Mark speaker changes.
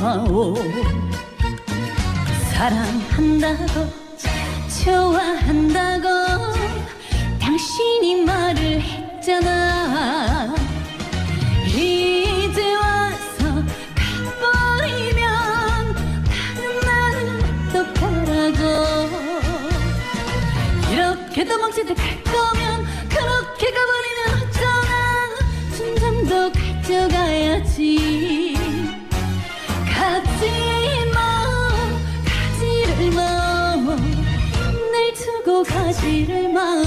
Speaker 1: 마오. 사랑한다고 좋아한다고 당신이 말을 했잖아. 이제 와서 가버리면 나는 나는 어떡하라고. 이렇게 도망칠 때 갈 거면 그렇게 가버리면 어쩌나. 순간도 가져가 가지를 마